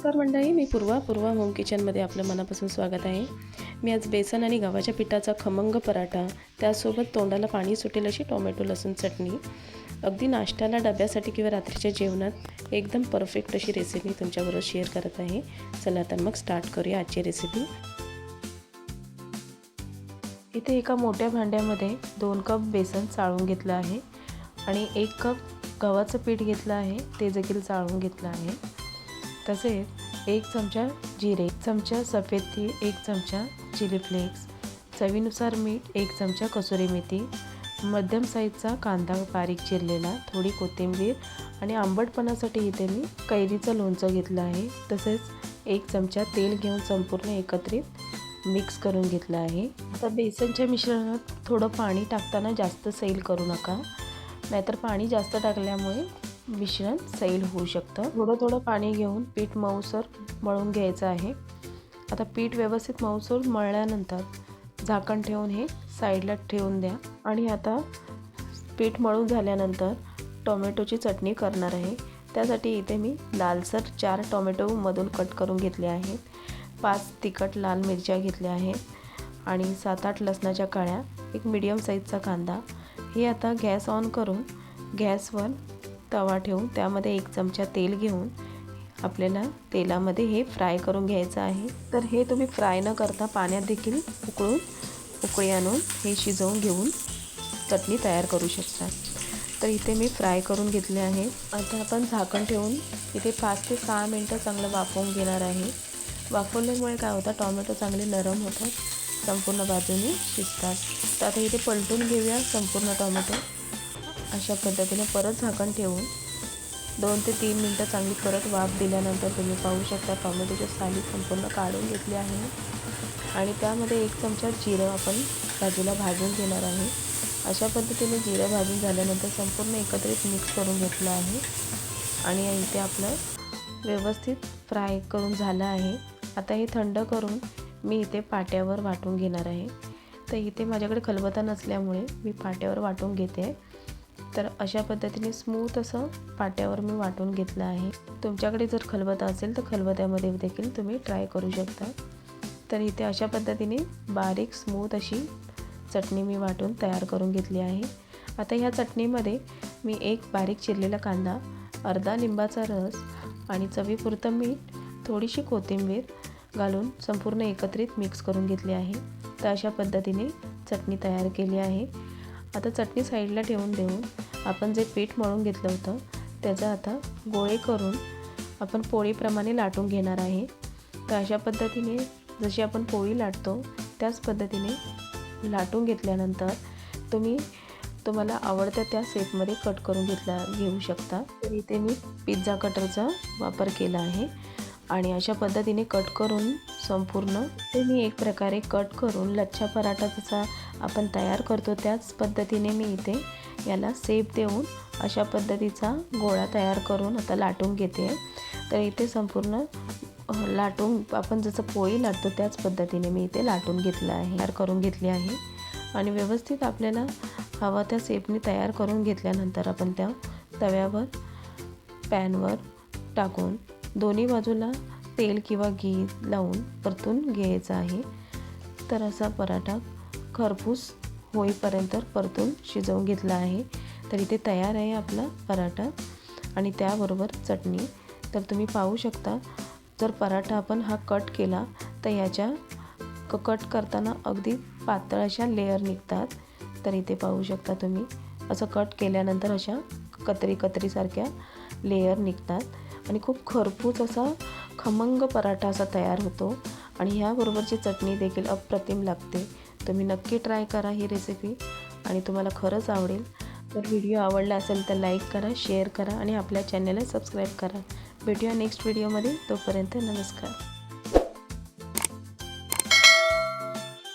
नमस्कार मंडळी मी पूर्वा पूर्वा होम किचनमध्ये आपलं मनापासून स्वागत आहे. मी आज बेसन आणि गव्हाच्या पिठाचा खमंग पराठा त्यासोबत तोंडाला पाणी सुटेल अशी टोमॅटो लसूण चटणी. अगदी नाश्त्याला डब्यासाठी किंवा रात्रीच्या जेवणात एकदम परफेक्ट अशी रेसिपी तुमच्याबरोबर शेअर करत आहे. चला तर मग स्टार्ट करूया आजची रेसिपी इथे एका मोठ्या भांड्यामध्ये दोन कप बेसन चाळून घेतलं आहे आणि एक कप गव्हाचं पीठ घेतलं आहे ते देखील चाळून घेतलं आहे. तसेच एक चमचा जिरे चमचा सफेद तीळ एक चमचा चिली फ्लेक्स चवीनुसार मीठ एक चमचा कसुरी मेथी मध्यम साईजचा कांदा बारीक चिरलेला थोडी कोथिंबीर आणि आंबटपणासाठी इथे मी कैरीचं लोणचं घेतलं आहे. तसेच एक चमचा तेल घेऊन संपूर्ण एकत्रित मिक्स करून घेतलं आहे. आता बेसनच्या मिश्रणात थोडं पाणी टाकताना जास्त सैल करू नका नाहीतर पाणी जास्त टाकल्यामुळे मिश्रण सैल होऊ शकतं. थोडं थोडं पाणी घेऊन पीठ मऊसर मळून घ्यायचं आहे. आता पीठ व्यवस्थित मऊसर मळल्यानंतर झाकण ठेवून हे साईडला ठेवून द्या. आणि आता पीठ मळून झाल्यानंतर टोमॅटोची चटणी करणार आहे. त्यासाठी इथे मी लालसर चार टोमॅटो मधून कट करून घेतले आहेत. पाच तिखट लाल मिरच्या घेतल्या आहेत. आणि सात आठ लसणाच्या काळ्या एक मिडियम साईजचा कांदा. हे आता गॅस ऑन करून गॅसवर तवा ठेवून त्यामध्ये एक चमचा तेल घेऊन आपल्याला तेलामध्ये हे फ्राय करून घ्यायचं आहे. तर हे तुम्ही फ्राय न करता पाण्यात देखील उकळून उकळी आणून हे शिजवून घेऊन चटणी तयार करू शकता. तर इथे मी फ्राय करून घेतले आहे. आता आपण झाकण ठेवून इथे पाच ते सहा मिनटं चांगलं वाफवून घेणार आहे. वाफवल्यामुळे काय होतं टॉमॅटो चांगले नरम होतात संपूर्ण बाजूने शिजतात. तर आता इथे पलटून घेऊया संपूर्ण टॉमॅटो. अशा पद्धतीने परत झाकण ठेवून दोन ते तीन मिनटं चांगली परत वाफ दिल्यानंतर तुम्ही पाहू शकता टॉमॅटोची साली संपूर्ण काढून घेतली आहे. आणि त्यामध्ये एक चमचा जिरं आपण बाजूला भाजून घेणार आहे. अशा पद्धतीने जिरं भाजून झाल्यानंतर संपूर्ण एकत्रित मिक्स करून घेतलं आहे. आणि इथे आपलं व्यवस्थित फ्राय करून झालं आहे. आता हे थंड करून मी इथे पाट्यावर वाटून घेणार आहे. तर इथे माझ्याकडे खलबता नसल्यामुळे मी पाट्यावर वाटून घेते. तर अशा पद्धतीने स्मूथ असं पाट्यावर मी वाटून घेतलं आहे. तुमच्याकडे जर खलबत्ता असेल तर खलबत्यामध्ये देखील तुम्ही ट्राय करू शकता. तर इथे अशा पद्धतीने बारीक स्मूथ अशी चटणी मी वाटून तयार करून घेतली आहे. आता ह्या चटणीमध्ये मी एक बारीक चिरलेला कांदा अर्धा लिंबाचा रस आणि चवीपुरतं मीठ थोडीशी कोथिंबीर घालून संपूर्ण एकत्रित मिक्स करून घेतली आहे. तर अशा पद्धतीने चटणी तयार केली आहे. आता चटणी साईडला ठेवून देऊन आपण जे पीठ मळून घेतलं होतं त्याचं आता गोळे करून आपण पोळीप्रमाणे लाटून घेणार आहे. तर अशा पद्धतीने जशी आपण पोळी लाटतो त्याच पद्धतीने लाटून घेतल्यानंतर तुम्ही तुम्हाला आवडत्या त्या सेपमध्ये कट करून घेतला घेऊ शकता. तर इथे मी पिझ्झा कटरचा वापर केला आहे आणि अशा पद्धतीने कट करून संपूर्ण. ते मी एक प्रकारे कट करून लच्छा पराठा जसा आपण तयार करतो त्याच पद्धतीने मी इथे याला सेप देऊन अशा पद्धतीचा गोळा तयार करून आता लाटून घेते. तर इथे संपूर्ण लाटून आपण जसं पोळी लाटतो त्याच पद्धतीने मी इथे लाटून घेतलं आहे तयार करून घेतली आहे. आणि व्यवस्थित आपल्याला हवा त्या सेपने तयार करून घेतल्यानंतर आपण त्या तव्यावर पॅनवर टाकून दोन्ही बाजूला तेल किंवा घी लावून परतून घ्यायचं आहे. तर असा पराठा खरपूस होईपर्यंत परतून शिजवून घेतला आहे. तर इथे तयार आहे आपला पराठा आणि त्याबरोबर चटणी. तर तुम्ही पाहू शकता जर पराठा आपण हा कट केला तर याच्या क कट करताना अगदी पातळ अशा लेअर निघतात. तर इथे पाहू शकता तुम्ही असं कट केल्यानंतर अशा कतरी कतरीसारख्या लेअर निघतात. आणि खूप खरपूस असा खमंग पराठा असा तयार होतो. आणि ह्याबरोबरची चटणी देखील अप्रतिम लागते. तुम्ही नक्की ट्राय करा ही रेसिपी आणि तुम्हाला खरंच आवडेल. तर व्हिडिओ आवडला असेल तर लाईक करा शेअर करा आणि आपल्या चॅनलला सबस्क्राईब करा. भेटूया नेक्स्ट व्हिडिओमध्ये तोपर्यंत नमस्कार.